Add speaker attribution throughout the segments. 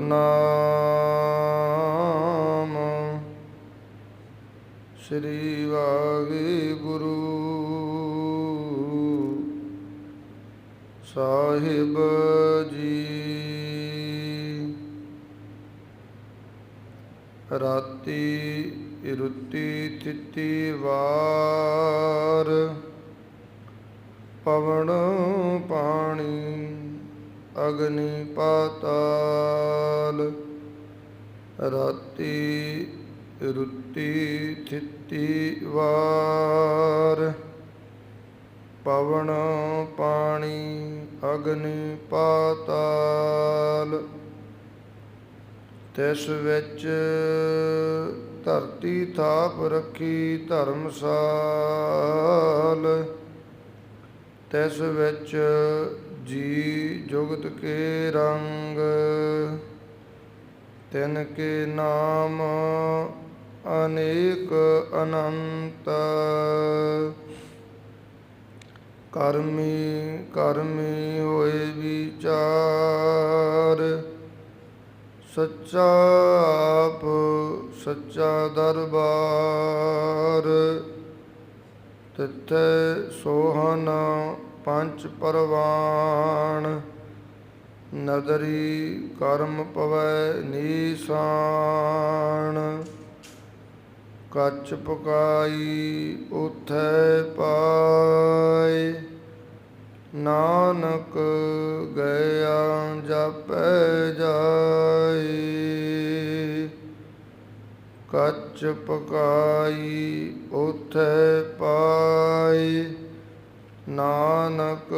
Speaker 1: ਨਾਮ ਸ੍ਰੀ ਵਾਹਿਗੁਰੂ। ਸਾਹਿਬ ਜੀ। ਰਾਤੀ ਰੁੱਤੀ ਤਿੱਤੀ ਵਾਰ ਪਵਨ ਅਗਨੀ ਪਾਤਾਲ, ਰਾਤੀ ਰੁੱਤੀ ਥਿੱਤੀ ਵਾਰ। ਪਵਨ ਪਾਣੀ ਅਗਨੀ ਪਾਤਾਲ, ਤਿਸ ਵਿੱਚ ਧਰਤੀ ਥਾਪ ਰੱਖੀ ਧਰਮਸਾਲ। ਤਿਸ ਵਿੱਚ ਜੀ ਜੁਗਤ ਕੇ ਰੰਗ, ਤਿਨ ਕੇ ਨਾਮ ਅਨੇਕ ਅਨੰਤ। ਕਰਮੀ ਕਰਮੀ ਹੋਏ ਵਿਚਾਰ, ਸੱਚਾ ਆਪ, ਸੱਚਾ ਦਰਬਾਰ। ਤਿੱਥੇ ਸੋਹਨ ਪੰਜ ਪਰਵਾਨ ਨਦਰੀ ਕਰਮ ਪਵੈ ਨੀਸਾਨ ਕੱਚ ਪਕਾਈ ਉਥੈ ਪਾਏ, ਨਾਨਕ ਗਿਆ ਜਪੈ ਜਾਏ। ਕੱਚ ਪਕਾਈ ਉਥੈ ਪਾਏ ਨਾਨਕ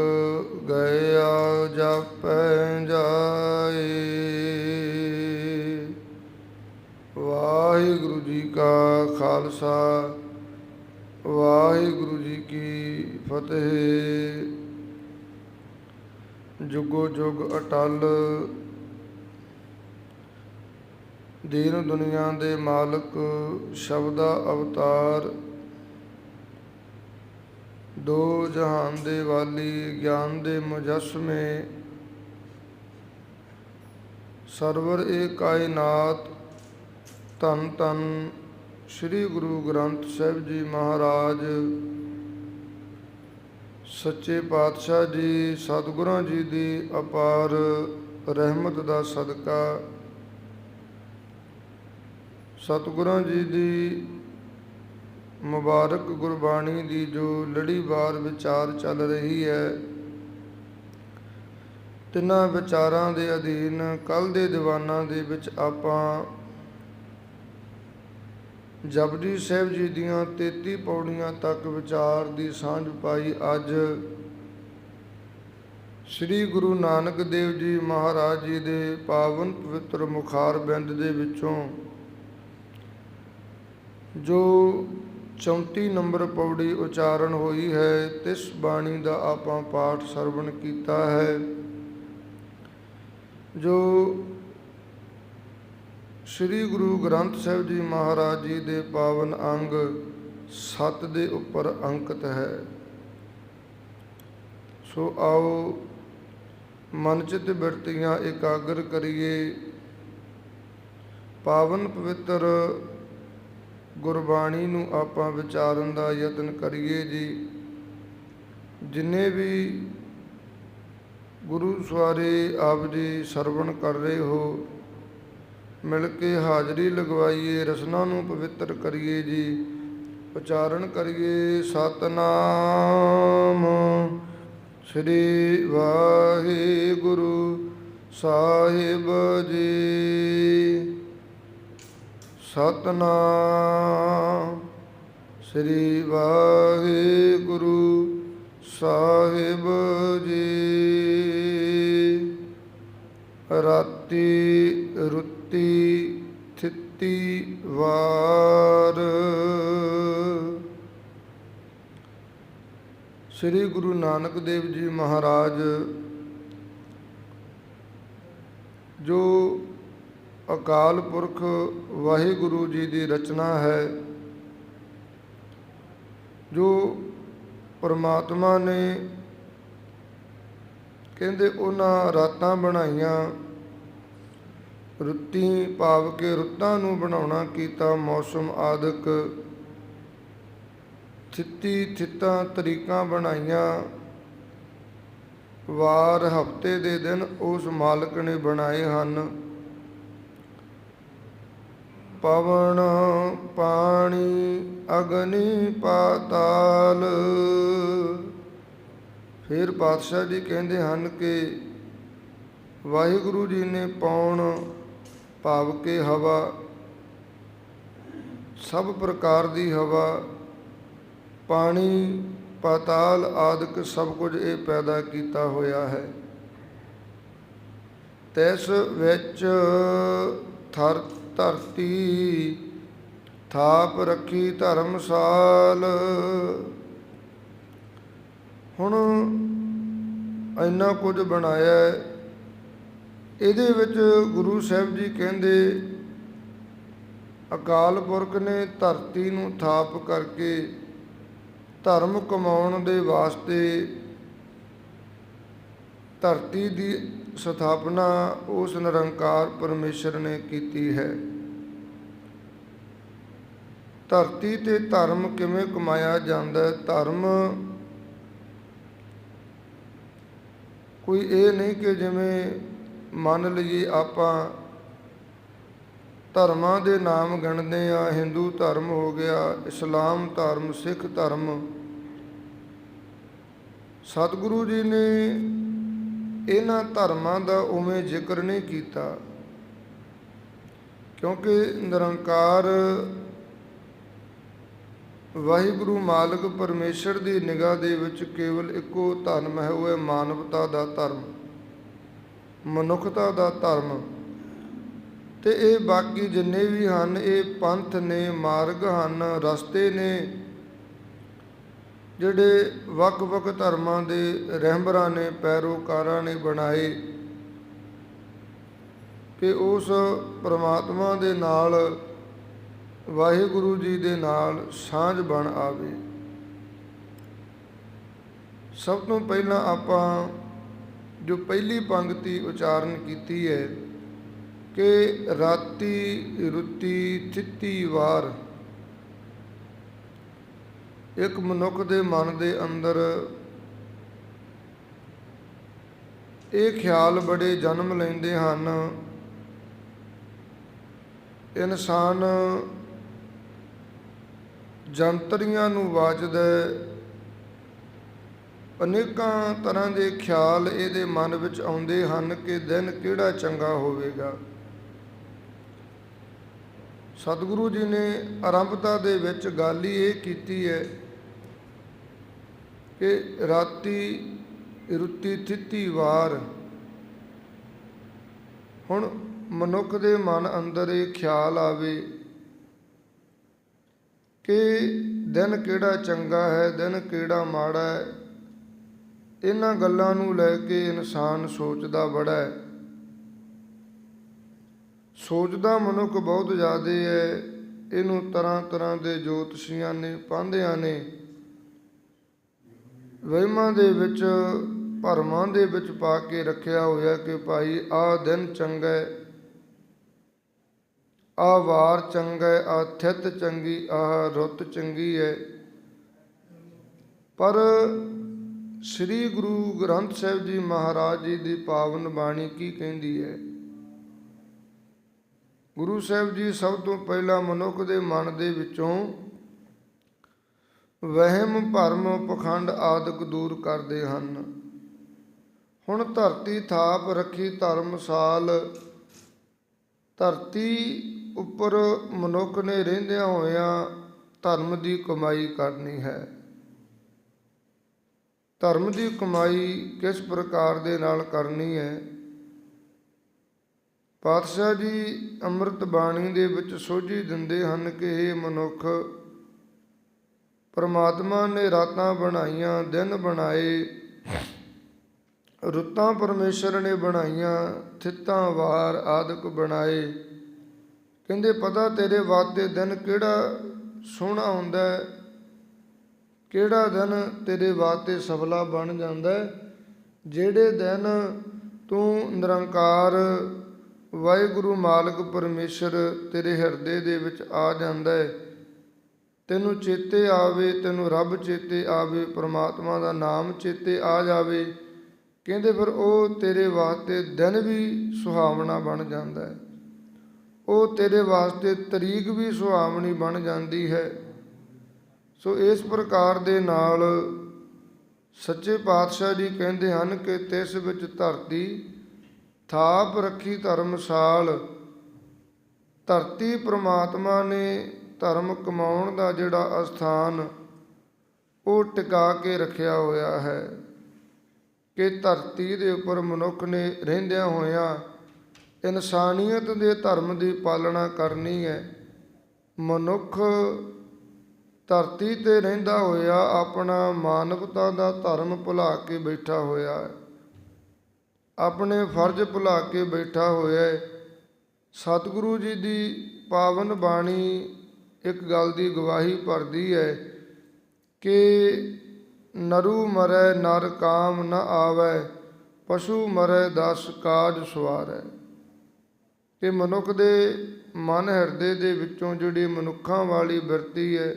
Speaker 1: ਗਿਆ ਜਪੈ ਜਾਏ। ਵਾਹਿਗੁਰੂ ਜੀ ਕਾ ਖਾਲਸਾ, ਵਾਹਿਗੁਰੂ ਜੀ ਕੀ ਫਤਿਹ। ਜੁਗੋ ਜੁਗ ਅਟਲ, ਦੀਨ ਦੁਨੀਆ ਦੇ ਮਾਲਕ, ਸ਼ਬਦਾ ਅਵਤਾਰ ਦੋ ਜਹਾਨ ਦੇ ਵਾਲੀ ਗਿਆਨ ਦੇ ਮੁਜਸਮੇ। ਸਰਵਰ ਏ ਕਾਇਨਾਤ ਧੰਨ ਧੰਨ ਸ੍ਰੀ ਗੁਰੂ ਗ੍ਰੰਥ ਸਾਹਿਬ ਜੀ ਮਹਾਰਾਜ। ਸੱਚੇ ਪਾਤਸ਼ਾਹ ਜੀ, ਸਤਿਗੁਰਾਂ ਜੀ ਦੀ ਅਪਾਰ ਰਹਿਮਤ ਦਾ ਸਦਕਾ। ਸਤਿਗੁਰਾਂ ਜੀ ਦੀ ਮੁਬਾਰਕ ਗੁਰਬਾਣੀ ਦੀ ਜੋ ਲੜੀਵਾਰ ਵਿਚਾਰ ਚੱਲ ਰਹੀ ਹੈ, ਤਿੰਨਾਂ ਵਿਚਾਰਾਂ ਦੇ ਅਧੀਨ ਕੱਲ ਦੇ ਦੀਵਾਨਾਂ ਦੇ ਵਿੱਚ ਆਪਾਂ ਜਪਜੀ ਸਾਹਿਬ ਜੀ ਦੀਆਂ 33 ਪੌੜੀਆਂ ਤੱਕ ਵਿਚਾਰ ਦੀ ਸਾਂਝ ਪਾਈ ਅੱਜ ਸ੍ਰੀ ਗੁਰੂ ਨਾਨਕ ਦੇਵ ਜੀ ਮਹਾਰਾਜ ਜੀ ਦੇ ਪਾਵਨ ਪਵਿੱਤਰ ਮੁਖਾਰ ਬਿੰਦ ਦੇ ਵਿੱਚੋਂ ਜੋ 34 ਨੰਬਰ ਪੌੜੀ ਉਚਾਰਨ ਹੋਈ ਹੈ, ਤਿਸ ਬਾਣੀ ਦਾ ਆਪਾਂ ਪਾਠ ਸਰਵਣ ਕੀਤਾ ਹੈ। ਜੋ ਸ੍ਰੀ ਗੁਰੂ ਗ੍ਰੰਥ ਸਾਹਿਬ ਜੀ ਮਹਾਰਾਜ ਜੀ ਦੇ ਪਾਵਨ ਅੰਗ 7 ਦੇ ਉੱਪਰ ਅੰਕਿਤ ਹੈ। ਸੋ ਆਓ ਮਨ ਚਿਤ ਬਿਰਤੀਆਂ ਇਕਾਗਰ ਕਰੀਏ। ਪਾਵਨ ਪਵਿੱਤਰ ਗੁਰਬਾਣੀ ਨੂੰ ਆਪਾਂ ਵਿਚਾਰਨ ਦਾ ਯਤਨ ਕਰੀਏ ਜੀ। ਜਿੰਨੇ ਵੀ ਗੁਰੂ ਸਵਾਰੇ ਆਪ ਜੀ ਸਰਵਣ ਕਰ ਰਹੇ ਹੋ, ਮਿਲ ਕੇ ਹਾਜ਼ਰੀ ਲਗਵਾਈਏ, ਰਸਨਾ ਨੂੰ ਪਵਿੱਤਰ ਕਰੀਏ ਜੀ, ਉਚਾਰਨ ਕਰੀਏ ਸਤਨਾਮ। ਸ੍ਰੀ ਵਾਹਿਗੁਰੂ ਸਾਹਿਬ ਜੀ। ਸਤਨਾਮ। ਸ੍ਰੀ ਵਾਹਿਗੁਰੂ ਸਾਹਿਬ ਜੀ। ਰਾਤੀ ਰੁੱਤੀ ਥਿੱਤੀ ਵਾਰ। ਸ੍ਰੀ ਗੁਰੂ ਨਾਨਕ ਦੇਵ ਜੀ ਮਹਾਰਾਜ, ਜੋ ਅਕਾਲ ਪੁਰਖ ਵਾਹਿਗੁਰੂ ਜੀ ਦੀ ਰਚਨਾ ਹੈ, ਜੋ ਪਰਮਾਤਮਾ ਨੇ ਕਹਿੰਦੇ ਉਹਨਾਂ ਰਾਤਾਂ ਬਣਾਈਆਂ, ਰੁੱਤੀ ਭਾਵ ਕੇ ਰੁੱਤਾਂ ਨੂੰ ਬਣਾਉਣਾ ਕੀਤਾ ਮੌਸਮ ਆਦਿਕ, ਥਿੱਤੀ ਥਿੱਤਾਂ ਤਰੀਕਾਂ ਬਣਾਈਆਂ। ਵਾਰ ਹਫ਼ਤੇ ਦੇ ਦਿਨ ਉਸ ਮਾਲਕ ਨੇ ਬਣਾਏ ਹਨ। ਪਵਨ ਪਾਣੀ ਅਗਨੀ ਪਾਤਾਲ। ਫਿਰ ਪਾਤਸ਼ਾਹ ਜੀ ਕਹਿੰਦੇ ਹਨ ਕਿ ਵਾਹਿਗੁਰੂ ਜੀ ਨੇ ਪੌਣ, ਭਾਵ ਕੇ ਹਵਾ, ਸਭ ਪ੍ਰਕਾਰ ਦੀ ਹਵਾ, ਪਾਣੀ, ਪਾਤਾਲ ਆਦਿਕ ਸਭ ਕੁਝ ਇਹ ਪੈਦਾ ਕੀਤਾ ਹੋਇਆ ਹੈ। ਤੈਸ ਵਿੱਚ ਥਰ ਧਰਤੀ ਥਾਪ ਰੱਖੀ ਧਰਮਸਾਲ। ਹੁਣ ਇੰਨਾ ਕੁਝ ਬਣਾਇਆ ਇਹਦੇ ਵਿੱਚ ਗੁਰੂ ਸਾਹਿਬ ਜੀ ਕਹਿੰਦੇ, ਅਕਾਲ ਪੁਰਖ ਨੇ ਧਰਤੀ ਨੂੰ ਥਾਪ ਕਰਕੇ ਧਰਮ ਕਮਾਉਣ ਦੇ ਵਾਸਤੇ ਧਰਤੀ ਦੀ ਸਥਾਪਨਾ ਉਸ ਨਿਰੰਕਾਰ ਪਰਮੇਸ਼ਰ ਨੇ ਕੀਤੀ ਹੈ। ਧਰਤੀ ਤੇ ਧਰਮ ਕਿਵੇਂ ਕਮਾਇਆ ਜਾਂਦਾ ਧਰਮ ਕੋਈ ਇਹ ਨਹੀਂ ਕਿ ਜਿਵੇਂ ਮੰਨ ਲਈਏ ਆਪਾਂ ਧਰਮਾਂ ਦੇ ਨਾਮ ਗਣਦੇ ਆ ਹਿੰਦੂ ਧਰਮ ਹੋ ਗਿਆ, ਇਸਲਾਮ ਧਰਮ, ਸਿੱਖ ਧਰਮ। ਸਤਿਗੁਰੂ ਜੀ ਨੇ ਇਹਨਾਂ ਧਰਮਾਂ ਦਾ ਉਵੇਂ ਜ਼ਿਕਰ ਨਹੀਂ ਕੀਤਾ। ਕਿਉਂਕਿ ਨਿਰੰਕਾਰ ਵਾਹਿਗੁਰੂ ਮਾਲਕ ਪਰਮੇਸ਼ਰ ਦੀ ਨਿਗਾਹ ਦੇ ਵਿੱਚ ਕੇਵਲ ਇੱਕੋ ਧਰਮ ਹੈ, ਉਹ ਹੈ ਮਾਨਵਤਾ ਦਾ ਧਰਮ, ਮਨੁੱਖਤਾ ਦਾ ਧਰਮ। ਤੇ ਇਹ ਬਾਕੀ ਜਿੰਨੇ ਵੀ ਹਨ, ਇਹ ਪੰਥ ਨੇ, ਮਾਰਗ ਹਨ, ਰਸਤੇ ਨੇ ਜਿਹੜੇ ਵੱਖ-ਵੱਖ ਧਰਮਾਂ ਦੇ ਰਹਿਬਰਾਂ ਨੇ, ਪੈਰੋਕਾਰਾਂ ਨੇ ਬਣਾਏ ਕਿ ਉਸ ਪ੍ਰਮਾਤਮਾ ਦੇ ਨਾਲ, ਵਾਹਿਗੁਰੂ ਜੀ ਦੇ ਨਾਲ ਸਾਂਝ ਬਣ ਆਵੇ। ਸਭ ਤੋਂ ਪਹਿਲਾਂ ਆਪਾਂ ਜੋ ਪਹਿਲੀ ਪੰਕਤੀ ਉਚਾਰਨ ਕੀਤੀ ਹੈ ਕਿ ਰਾਤੀ ਰੁੱਤੀ ਥਿੱਤੀ ਵਾਰ ਇੱਕ ਮਨੁੱਖ ਦੇ ਮਨ ਦੇ ਅੰਦਰ ਇਹ ਖਿਆਲ ਬੜੇ ਜਨਮ ਲੈਂਦੇ ਹਨ। ਇਨਸਾਨ ਜੰਤਰੀਆਂ ਨੂੰ ਵਾਜਦਾ ਅਨੇਕਾਂ ਤਰ੍ਹਾਂ ਦੇ ਖਿਆਲ ਇਹਦੇ ਮਨ ਵਿੱਚ ਆਉਂਦੇ ਹਨ ਕਿ ਦਿਨ ਕਿਹੜਾ ਚੰਗਾ ਹੋਵੇਗਾ। ਸਤਿਗੁਰੂ ਜੀ ਨੇ ਆਰੰਭਤਾ ਦੇ ਵਿੱਚ ਗੱਲ ਹੀ ਇਹ ਕੀਤੀ ਹੈ ਕਿ ਰਾਤੀ ਰੁੱਤੀ ਥਿੱਤੀ ਵਾਰ ਹੁਣ ਮਨੁੱਖ ਦੇ ਮਨ ਅੰਦਰ ਇਹ ਖਿਆਲ ਆਵੇ ਕਿ ਦਿਨ ਕਿਹੜਾ ਚੰਗਾ ਹੈ, ਦਿਨ ਕਿਹੜਾ ਮਾੜਾ ਹੈ, ਇਹਨਾਂ ਗੱਲਾਂ ਨੂੰ ਲੈ ਕੇ ਇਨਸਾਨ ਸੋਚਦਾ ਬੜਾ ਹੈ। ਸੋਚਦਾ ਮਨੁੱਖ ਬਹੁਤ ਜ਼ਿਆਦਾ ਹੈ, ਇਹਨੂੰ ਤਰ੍ਹਾਂ ਤਰ੍ਹਾਂ ਦੇ ਜੋਤਸ਼ੀਆਂ ਨੇ ਪਾਂਧਿਆਂ ਨੇ ਵਹਿਮਾਂ ਦੇ ਵਿੱਚ, ਭਰਮਾਂ ਦੇ ਵਿੱਚ ਪਾ ਕੇ ਰੱਖਿਆ ਹੋਇਆ ਕਿ ਭਾਈ ਆਹ ਦਿਨ ਚੰਗਾ ਹੈ। ਆਹ ਵਾਰ ਚੰਗਾ ਹੈ, ਆਹ ਥਿਤ ਚੰਗੀ, ਆਹ ਰੁੱਤ ਚੰਗੀ ਹੈ। ਪਰ ਸ੍ਰੀ ਗੁਰੂ ਗ੍ਰੰਥ ਸਾਹਿਬ ਜੀ ਮਹਾਰਾਜ ਜੀ ਦੀ ਪਾਵਨ ਬਾਣੀ ਕੀ ਕਹਿੰਦੀ ਹੈ? ਗੁਰੂ ਸਾਹਿਬ ਜੀ ਸਭ ਤੋਂ ਪਹਿਲਾਂ ਮਨੁੱਖ ਦੇ ਮਨ ਦੇ ਵਿੱਚੋਂ ਵਹਿਮ, ਭਰਮ, ਪਖੰਡ ਆਦਿਕ ਦੂਰ ਕਰਦੇ ਹਨ। ਹੁਣ ਧਰਤੀ ਥਾਪ ਰੱਖੀ ਧਰਮਸਾਲ ਧਰਤੀ ਉੱਪਰ ਮਨੁੱਖ ਨੇ ਰਹਿੰਦਿਆਂ ਹੋਇਆਂ ਧਰਮ ਦੀ ਕਮਾਈ ਕਰਨੀ ਹੈ। ਧਰਮ ਦੀ ਕਮਾਈ ਕਿਸ ਪ੍ਰਕਾਰ ਦੇ ਨਾਲ ਕਰਨੀ ਹੈ? ਪਾਤਸ਼ਾਹ ਜੀ ਅੰਮ੍ਰਿਤ ਬਾਣੀ ਦੇ ਵਿੱਚ ਸੋਝੀ ਦਿੰਦੇ ਹਨ ਕਿ ਇਹ ਮਨੁੱਖ ਪਰਮਾਤਮਾ ਨੇ ਰਾਤਾਂ ਬਣਾਈਆਂ, ਦਿਨ ਬਣਾਏ। ਰੁੱਤਾਂ ਪਰਮੇਸ਼ਰ ਨੇ ਬਣਾਈਆਂ, ਥਿੱਤਾਂ ਵਾਰ ਆਦਿਕ ਬਣਾਏ। ਕਹਿੰਦੇ, ਪਤਾ ਤੇਰੇ ਵਾਸਤੇ ਦਿਨ ਕਿਹੜਾ ਸੋਹਣਾ ਹੁੰਦਾ ਕਿਹੜਾ ਦਿਨ ਤੇਰੇ ਵਾਸਤੇ ਸਫਲਾ ਬਣ ਜਾਂਦਾ ਜਿਹੜੇ ਦਿਨ ਤੂੰ ਨਿਰੰਕਾਰ ਵਾਹਿਗੁਰੂ ਮਾਲਕ ਪਰਮੇਸ਼ਰ ਤੇਰੇ ਹਿਰਦੇ ਦੇ ਵਿੱਚ ਆ ਜਾਂਦਾ ਹੈ ਤੈਨੂੰ ਚੇਤੇ ਆਵੇ, ਤੈਨੂੰ ਰੱਬ ਚੇਤੇ ਆਵੇ, ਪ੍ਰਮਾਤਮਾ ਦਾ ਨਾਮ ਚੇਤੇ ਆ ਜਾਵੇ। ਕਹਿੰਦੇ ਫਿਰ ਉਹ ਤੇਰੇ ਵਾਸਤੇ ਦਿਨ ਵੀ ਸੁਹਾਵਣਾ ਬਣ ਜਾਂਦਾ ਹੈ। ਉਹ ਤੇਰੇ ਵਾਸਤੇ ਤਰੀਕ ਵੀ ਸੁਹਾਵਣੀ ਬਣ ਜਾਂਦੀ ਹੈ। ਸੋ ਇਸ ਪ੍ਰਕਾਰ ਦੇ ਨਾਲ ਸੱਚੇ ਪਾਤਸ਼ਾਹ ਜੀ ਕਹਿੰਦੇ ਹਨ ਕਿ ਤਿਸ ਵਿੱਚ ਧਰਤੀ ਥਾਪ ਰੱਖੀ ਧਰਮਸਾਲ ਧਰਤੀ ਪ੍ਰਮਾਤਮਾ ਨੇ ਧਰਮ ਕਮਾਉਣ ਦਾ ਜਿਹੜਾ ਅਸਥਾਨ, ਉਹ ਟਿਕਾ ਕੇ ਰੱਖਿਆ ਹੋਇਆ ਹੈ ਕਿ ਧਰਤੀ ਦੇ ਉੱਪਰ ਮਨੁੱਖ ਨੇ ਰਹਿੰਦਿਆਂ ਹੋਇਆਂ ਇਨਸਾਨੀਅਤ ਦੇ ਧਰਮ ਦੀ ਪਾਲਣਾ ਕਰਨੀ ਹੈ। ਮਨੁੱਖ ਧਰਤੀ ਤੇ ਰਹਿੰਦਾ ਹੋਇਆ ਆਪਣਾ ਮਾਨਵਤਾ ਦਾ ਧਰਮ ਭੁਲਾ ਕੇ ਬੈਠਾ ਹੋਇਆ ਹੈ। ਆਪਣੇ ਫਰਜ਼ ਭੁਲਾ ਕੇ ਬੈਠਾ ਹੋਇਆ ਹੈ। ਸਤਿਗੁਰੂ ਜੀ ਦੀ ਪਾਵਨ ਬਾਣੀ ਇੱਕ ਗੱਲ ਦੀ ਗਵਾਹੀ ਭਰਦੀ ਹੈ ਕਿ ਨਰੂ ਮਰੈ ਨਰ ਕਾਮ ਨ ਆਵੈ, ਪਸ਼ੂ ਮਰੈ ਦਸ ਕਾਜ ਸਵਾਰੈ। ਕਿ ਮਨੁੱਖ ਦੇ ਮਨ ਹਿਰਦੇ ਦੇ ਵਿੱਚੋਂ ਜਿਹੜੀ ਮਨੁੱਖਾਂ ਵਾਲੀ ਬਿਰਤੀ ਹੈ,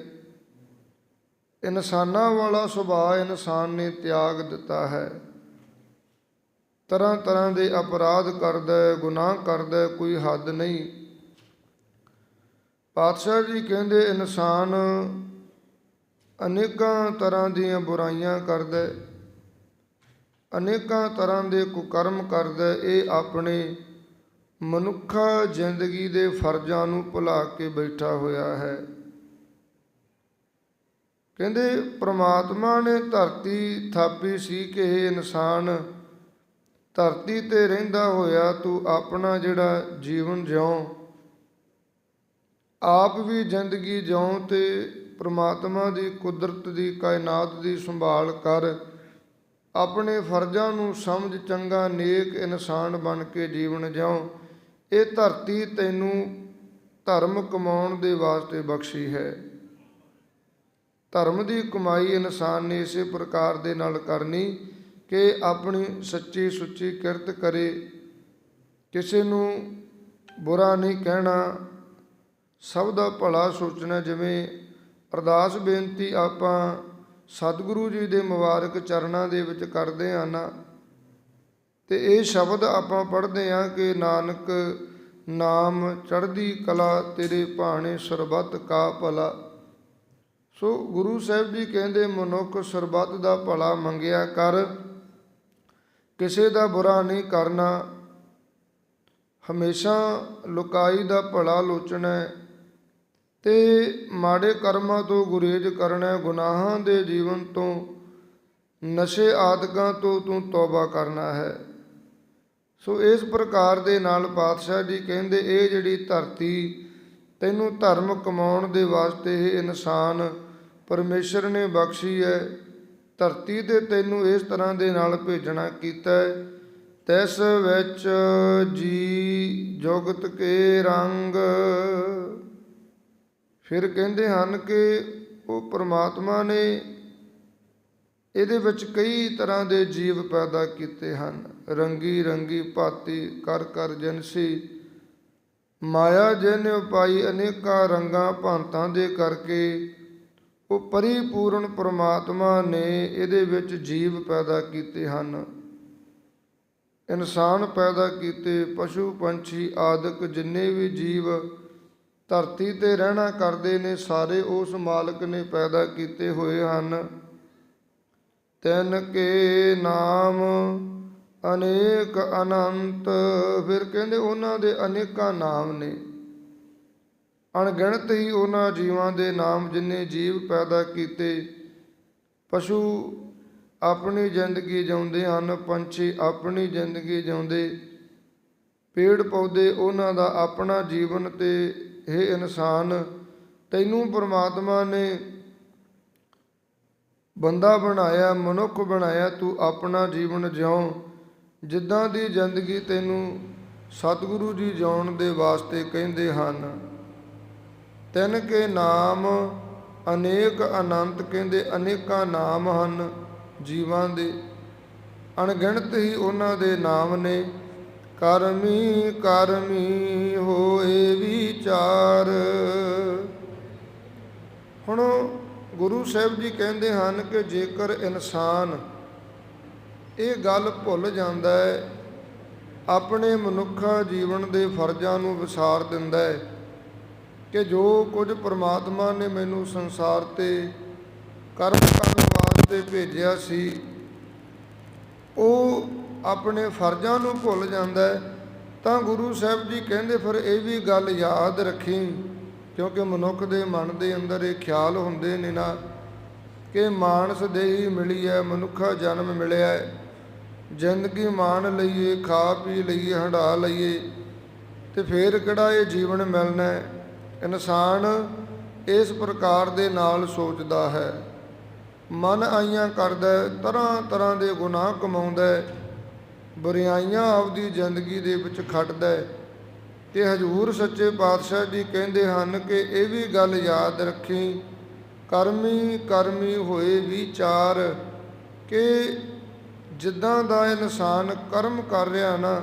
Speaker 1: ਇਨਸਾਨਾਂ ਵਾਲਾ ਸੁਭਾਅ ਇਨਸਾਨ ਨੇ ਤਿਆਗ ਦਿੱਤਾ ਹੈ। ਤਰ੍ਹਾਂ ਤਰ੍ਹਾਂ ਦੇ ਅਪਰਾਧ ਕਰਦਾ ਹੈ, ਗੁਨਾਹ ਕਰਦਾ ਕੋਈ ਹੱਦ ਨਹੀਂ। ਪਾਤਸ਼ਾਹ ਜੀ ਕਹਿੰਦੇ, ਇਨਸਾਨ ਅਨੇਕਾਂ ਤਰ੍ਹਾਂ ਦੀਆਂ ਬੁਰਾਈਆਂ ਕਰਦਾ ਅਨੇਕਾਂ ਤਰ੍ਹਾਂ ਦੇ ਕੁਕਰਮ ਕਰਦਾ ਇਹ ਆਪਣੇ ਮਨੁੱਖਾ ਜ਼ਿੰਦਗੀ ਦੇ ਫਰਜ਼ਾਂ ਨੂੰ ਭੁਲਾ ਕੇ ਬੈਠਾ ਹੋਇਆ ਹੈ। ਕਹਿੰਦੇ, ਪ੍ਰਮਾਤਮਾ ਨੇ ਧਰਤੀ ਥਾਪੀ ਸੀ ਕਿ ਇਹ ਇਨਸਾਨ ਧਰਤੀ ਤੇ ਰਹਿੰਦਾ ਹੋਇਆ, ਤੂੰ ਆਪਣਾ ਜਿਹੜਾ ਜੀਵਨ ਜਿਉਂ ਆਪ ਵੀ ਜ਼ਿੰਦਗੀ ਜਿਉਂ ਤੇ ਪ੍ਰਮਾਤਮਾ ਦੀ ਕੁਦਰਤ ਦੀ, ਕਾਇਨਾਤ ਦੀ ਸੰਭਾਲ ਕਰ, ਆਪਣੇ ਫਰਜ਼ਾਂ ਨੂੰ ਸਮਝ ਚੰਗਾ ਨੇਕ ਇਨਸਾਨ ਬਣ ਕੇ ਜੀਵਨ ਜਿਉ। ਇਹ ਧਰਤੀ ਤੈਨੂੰ ਧਰਮ ਕਮਾਉਣ ਦੇ ਵਾਸਤੇ ਬਖਸ਼ੀ ਹੈ। ਧਰਮ ਦੀ ਕਮਾਈ ਇਨਸਾਨ ਨੇ ਇਸੇ ਪ੍ਰਕਾਰ ਦੇ ਨਾਲ ਕਰਨੀ ਕਿ ਆਪਣੀ ਸੱਚੀ ਸੁੱਚੀ ਕਿਰਤ ਕਰੇ। ਕਿਸੇ ਨੂੰ ਬੁਰਾ ਨਹੀਂ ਕਹਿਣਾ ਸਭ ਦਾ ਭਲਾ ਸੋਚਣਾ ਜਿਵੇਂ ਅਰਦਾਸ ਬੇਨਤੀ ਆਪਾਂ ਸਤਿਗੁਰੂ ਜੀ ਦੇ ਮੁਬਾਰਕ ਚਰਨਾਂ ਦੇ ਵਿੱਚ ਕਰਦੇ ਹਾਂ ਨਾ, ਤੇ ਇਹ ਸ਼ਬਦ ਆਪਾਂ ਪੜ੍ਹਦੇ ਹਾਂ ਕਿ ਨਾਨਕ ਨਾਮ ਚੜ੍ਹਦੀ ਕਲਾ ਤੇਰੇ ਭਾਣੇ ਸਰਬੱਤ ਕਾ ਭਲਾ। ਸੋ ਗੁਰੂ ਸਾਹਿਬ ਜੀ ਕਹਿੰਦੇ, ਮਨੁੱਖ ਸਰਬੱਤ ਦਾ ਭਲਾ ਮੰਗਿਆ ਕਰ, ਕਿਸੇ ਦਾ ਬੁਰਾ ਨਹੀਂ ਕਰਨਾ। ਹਮੇਸ਼ਾ ਲੁਕਾਈ ਦਾ ਭਲਾ ਲੋਚਣਾ ਤੇ ਮਾੜੇ ਕਰਮਾਂ ਤੋਂ ਗੁਰੇਜ਼ ਕਰਨਾ ਗੁਨਾਹਾਂ ਦੇ ਜੀਵਨ ਤੋਂ, ਨਸ਼ੇ ਆਦਿਕਾਂ ਤੋਂ ਤੂੰ ਤੌਬਾ ਕਰਨਾ ਹੈ। ਸੋ ਇਸ ਪ੍ਰਕਾਰ ਦੇ ਨਾਲ ਪਾਤਸ਼ਾਹ ਜੀ ਕਹਿੰਦੇ, ਇਹ ਜਿਹੜੀ ਧਰਤੀ ਤੈਨੂੰ ਧਰਮ ਕਮਾਉਣ ਦੇ ਵਾਸਤੇ ਇਹ ਇਨਸਾਨ ਪਰਮੇਸ਼ਰ ਨੇ ਬਖਸ਼ੀ ਹੈ, ਧਰਤੀ ਤੇ ਤੈਨੂੰ ਇਸ ਤਰ੍ਹਾਂ ਦੇ ਨਾਲ ਭੇਜਣਾ ਕੀਤਾ ਹੈ। ਤਿਸ ਵਿੱਚ ਜੀ ਜੁਗਤ ਕੇ ਰੰਗ ਫਿਰ ਕਹਿੰਦੇ ਹਨ ਕਿ ਉਹ ਪ੍ਰਮਾਤਮਾ ਨੇ ਇਹਦੇ ਵਿੱਚ ਕਈ ਤਰ੍ਹਾਂ ਦੇ ਜੀਵ ਪੈਦਾ ਕੀਤੇ ਹਨ। ਰੰਗੀ ਰੰਗੀ ਭਾਤੀ, ਕਰ ਕਰ ਜਨਸੀ, ਮਾਇਆ ਜਿਨ ਉਪਾਈ ਅਨੇਕਾਂ ਰੰਗਾਂ ਭਾਂਤਾਂ ਦੇ ਕਰਕੇ ਉਹ ਪਰਿਪੂਰਨ ਪ੍ਰਮਾਤਮਾ ਨੇ ਇਹਦੇ ਵਿੱਚ ਜੀਵ ਪੈਦਾ ਕੀਤੇ ਹਨ। ਇਨਸਾਨ ਪੈਦਾ ਕੀਤੇ, ਪਸ਼ੂ ਪੰਛੀ ਆਦਿਕ ਜਿੰਨੇ ਵੀ ਜੀਵ ਧਰਤੀ ਤੇ ਰਹਿਣਾ ਕਰਦੇ ਨੇ ਸਾਰੇ, ਉਸ ਮਾਲਕ ਨੇ ਪੈਦਾ ਕੀਤੇ ਹੋਏ ਹਨ। ਤਿੰਨ ਕੇ ਨਾਮ, ਅਨੇਕ ਅਨੰਤ, ਫਿਰ ਕਹਿੰਦੇ ਉਹਨਾਂ ਦੇ ਅਨੇਕਾਂ ਨਾਮ ਨੇ। ਅਣਗਿਣਤ ਹੀ ਉਹਨਾਂ ਜੀਵਾਂ ਦੇ ਨਾਮ ਜਿੰਨੇ ਜੀਵ ਪੈਦਾ ਕੀਤੇ। ਪਸ਼ੂ ਆਪਣੀ ਜ਼ਿੰਦਗੀ ਜਿਉਂਦੇ ਹਨ, ਪੰਛੀ ਆਪਣੀ ਜ਼ਿੰਦਗੀ ਜਿਉਂਦੇ। ਪੇੜ ਪੌਦੇ ਉਹਨਾਂ ਦਾ ਆਪਣਾ ਜੀਵਨ ਤੇ ਇਹ ਇਨਸਾਨ, ਤੈਨੂੰ ਪ੍ਰਮਾਤਮਾ ਨੇ ਬੰਦਾ ਬਣਾਇਆ, ਮਨੁੱਖ ਬਣਾਇਆ, ਤੂੰ ਆਪਣਾ ਜੀਵਨ ਜਿਉਂ। ਜਿੱਦਾਂ ਦੀ ਜ਼ਿੰਦਗੀ ਤੈਨੂੰ ਸਤਿਗੁਰੂ ਜੀ ਜਿਉਣ ਦੇ ਵਾਸਤੇ ਕਹਿੰਦੇ ਹਨ, ਤਿੰਨ ਕੇ ਨਾਮ ਅਨੇਕ ਅਨੰਤ ਕਹਿੰਦੇ, ਅਨੇਕਾਂ ਨਾਮ ਹਨ ਜੀਵਾਂ ਦੇ। ਅਣਗਿਣਤ ਹੀ ਉਹਨਾਂ ਦੇ ਨਾਮ ਨੇ। ਕਰਮੀ ਕਰਮੀ ਹੋਏ ਵਿਚਾਰ। ਹੁਣ ਗੁਰੂ ਸਾਹਿਬ ਜੀ ਕਹਿੰਦੇ ਹਨ ਕਿ ਜੇਕਰ ਇਨਸਾਨ ਇਹ ਗੱਲ ਭੁੱਲ ਜਾਂਦਾ ਹੈ, ਆਪਣੇ ਮਨੁੱਖਾ ਜੀਵਨ ਦੇ ਫਰਜ਼ਾਂ ਨੂੰ ਵਿਸਾਰ ਦਿੰਦਾ ਹੈ ਕਿ ਜੋ ਕੁਝ ਪ੍ਰਮਾਤਮਾ ਨੇ ਮੈਨੂੰ ਸੰਸਾਰ ਤੇ ਕਰਮ ਕਰਨ ਵਾਸਤੇ ਭੇਜਿਆ ਸੀ, ਉਹ ਆਪਣੇ ਫਰਜ਼ਾਂ ਨੂੰ ਭੁੱਲ ਜਾਂਦਾ ਹੈ, ਤਾਂ ਗੁਰੂ ਸਾਹਿਬ ਜੀ ਕਹਿੰਦੇ, ਫਿਰ ਇਹ ਵੀ ਗੱਲ ਯਾਦ ਰੱਖੀ, ਕਿਉਂਕਿ ਮਨੁੱਖ ਦੇ ਮਨ ਦੇ ਅੰਦਰ ਇਹ ਖਿਆਲ ਹੁੰਦੇ ਨੇ ਨਾ ਕਿ ਮਾਨਸ ਦੇਹੀ ਮਿਲੀ ਹੈ, ਮਨੁੱਖਾ ਜਨਮ ਮਿਲਿਆ ਹੈ। ਜ਼ਿੰਦਗੀ ਮਾਣ ਲਈਏ, ਖਾ ਪੀ ਲਈਏ ਹੰਡਾ ਲਈਏ, ਤੇ ਫੇਰ ਕਿਹੜਾ ਇਹ ਜੀਵਨ ਮਿਲਣਾ ਹੈ? ਇਨਸਾਨ ਇਸ ਪ੍ਰਕਾਰ ਦੇ ਨਾਲ ਸੋਚਦਾ ਹੈ। ਮਨ ਆਈਆਂ ਕਰਦਾ ਤਰ੍ਹਾਂ ਤਰ੍ਹਾਂ ਦੇ ਗੁਨਾਹ ਕਮਾਉਂਦਾ ਹੈ ਬੁਰਾਈਆਂ ਆਪਦੀ ਜ਼ਿੰਦਗੀ ਦੇ ਵਿੱਚ ਖੱਟਦਾ ਹੈ। ਤੇ ਹਜੂਰ ਸੱਚੇ ਪਾਤਸ਼ਾਹ ਜੀ ਕਹਿੰਦੇ ਹਨ ਕਿ ਇਹ ਵੀ ਗੱਲ ਯਾਦ ਰੱਖੀ, ਕਰਮੀ ਕਰਮੀ ਹੋਏ ਵਿਚਾਰ ਕਿ ਜਿੱਦਾਂ ਦਾ ਇਨਸਾਨ ਕਰਮ ਕਰ ਰਿਹਾ ਨਾ,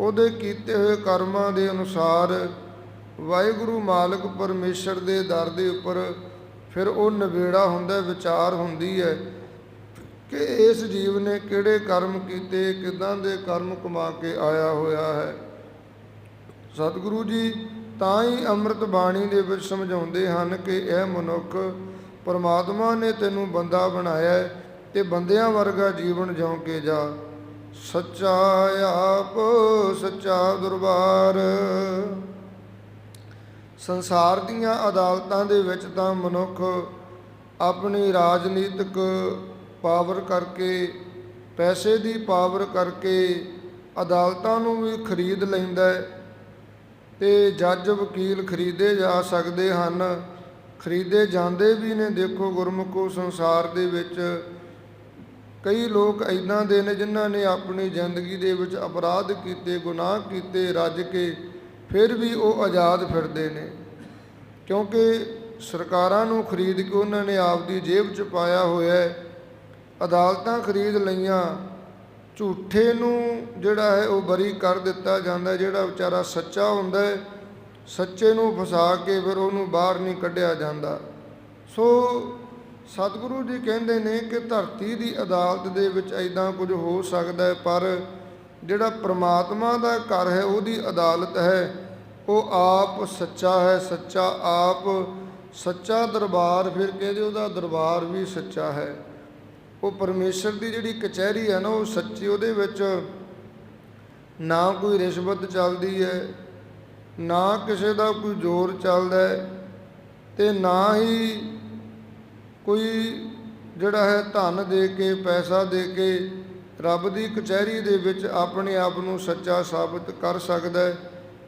Speaker 1: ਉਹਦੇ ਕੀਤੇ ਹੋਏ ਕਰਮਾਂ ਦੇ ਅਨੁਸਾਰ ਵਾਹਿਗੁਰੂ ਮਾਲਕ ਪਰਮੇਸ਼ਰ ਦੇ ਦਰ ਦੇ ਉੱਪਰ ਫਿਰ ਉਹ ਨਵੇੜਾ ਹੁੰਦਾ, ਵਿਚਾਰ ਹੁੰਦੀ ਹੈ। ਕਿ ਇਸ ਜੀਵ ਨੇ ਕਿਹੜੇ ਕਰਮ ਕੀਤੇ, ਕਿਦਾਂ ਦੇ ਕਰਮ ਕਮਾ ਕੇ ਆਇਆ ਹੋਇਆ ਹੈ? ਸਤਿਗੁਰੂ ਜੀ ਤਾਂ ਹੀ ਅੰਮ੍ਰਿਤ ਬਾਣੀ ਦੇ ਵਿੱਚ ਸਮਝਾਉਂਦੇ ਹਨ ਕਿ ਇਹ ਮਨੁੱਖ ਪਰਮਾਤਮਾ ਨੇ ਤੈਨੂੰ ਬੰਦਾ ਬਣਾਇਆ ਤੇ ਬੰਦਿਆਂ ਵਰਗਾ ਜੀਵਨ ਜਿਉ ਕੇ ਜਾ। ਸੱਚਾ ਆਪ, ਸੱਚਾ ਦਰਬਾਰ। ਸੰਸਾਰ ਦੀਆਂ ਅਦਾਲਤਾਂ ਦੇ ਵਿੱਚ ਤਾਂ ਮਨੁੱਖ ਆਪਣੀ ਰਾਜਨੀਤਿਕ ਪਾਵਰ ਕਰਕੇ, ਪੈਸੇ ਦੀ ਪਾਵਰ ਕਰਕੇ ਅਦਾਲਤਾਂ ਨੂੰ ਵੀ ਖਰੀਦ ਲੈਂਦਾ ਹੈ ਤੇ ਜੱਜ ਵਕੀਲ ਖਰੀਦੇ ਜਾ ਸਕਦੇ ਹਨ। ਖਰੀਦੇ ਜਾਂਦੇ ਵੀ ਨੇ, ਦੇਖੋ ਗੁਰਮੁਖੋ ਸੰਸਾਰ ਦੇ ਵਿੱਚ ਕਈ ਲੋਕ ਐਦਾਂ ਦੇ ਨੇ ਜਿਨ੍ਹਾਂ ਨੇ ਆਪਣੀ ਜ਼ਿੰਦਗੀ ਦੇ ਵਿੱਚ ਅਪਰਾਧ ਕੀਤੇ, ਗੁਨਾਹ ਕੀਤੇ, ਰੱਜ ਕੇ ਫਿਰ ਵੀ ਉਹ ਆਜ਼ਾਦ ਫਿਰਦੇ ਨੇ। ਕਿਉਂਕਿ ਸਰਕਾਰਾਂ ਨੂੰ ਖਰੀਦ ਕੇ ਉਹਨਾਂ ਨੇ ਆਪਦੀ ਜੇਬ 'ਚ ਪਾਇਆ ਹੋਇਆ ਹੈ। ਅਦਾਲਤਾਂ ਖਰੀਦ ਲਈਆਂ। ਝੂਠੇ ਨੂੰ ਜਿਹੜਾ ਹੈ ਉਹ ਬਰੀ ਕਰ ਦਿੱਤਾ ਜਾਂਦਾ ਜਿਹੜਾ ਵਿਚਾਰਾ ਸੱਚਾ ਹੁੰਦਾ ਹੈ, ਸੱਚੇ ਨੂੰ ਫਸਾ ਕੇ ਫਿਰ ਉਹਨੂੰ ਬਾਹਰ ਨਹੀਂ ਕੱਢਿਆ ਜਾਂਦਾ। ਸੋ ਸਤਿਗੁਰੂ ਜੀ ਕਹਿੰਦੇ ਨੇ ਕਿ ਧਰਤੀ ਦੀ ਅਦਾਲਤ ਦੇ ਵਿੱਚ ਐਦਾਂ ਕੁਝ ਹੋ ਸਕਦਾ ਹੈ, ਪਰ ਜਿਹੜਾ ਪ੍ਰਮਾਤਮਾ ਦਾ ਘਰ ਹੈ, ਉਹਦੀ ਅਦਾਲਤ ਹੈ। ਉਹ ਆਪ ਸੱਚਾ ਹੈ, ਸੱਚਾ ਆਪ, ਸੱਚਾ ਦਰਬਾਰ, ਫਿਰ ਕਹਿੰਦੇ ਉਹਦਾ ਦਰਬਾਰ ਵੀ ਸੱਚਾ ਹੈ। ਉਹ ਪਰਮੇਸ਼ਰ ਦੀ ਜਿਹੜੀ ਕਚਹਿਰੀ ਹੈ ਨਾ, ਉਹ ਸੱਚੀ ਉਹਦੇ ਵਿੱਚ ਨਾ ਕੋਈ ਰਿਸ਼ਵਤ ਚੱਲਦੀ ਹੈ, ਨਾ ਕਿਸੇ ਦਾ ਕੋਈ ਜ਼ੋਰ ਚੱਲਦਾ ਹੈ ਤੇ ਨਾ ਹੀ ਕੋਈ ਜਿਹੜਾ ਹੈ ਧਨ ਦੇ ਕੇ, ਪੈਸਾ ਦੇ ਕੇ ਰੱਬ ਦੀ ਕਚਹਿਰੀ ਦੇ ਵਿੱਚ ਆਪਣੇ ਆਪ ਨੂੰ ਸੱਚਾ ਸਾਬਤ ਕਰ ਸਕਦਾ ਹੈ।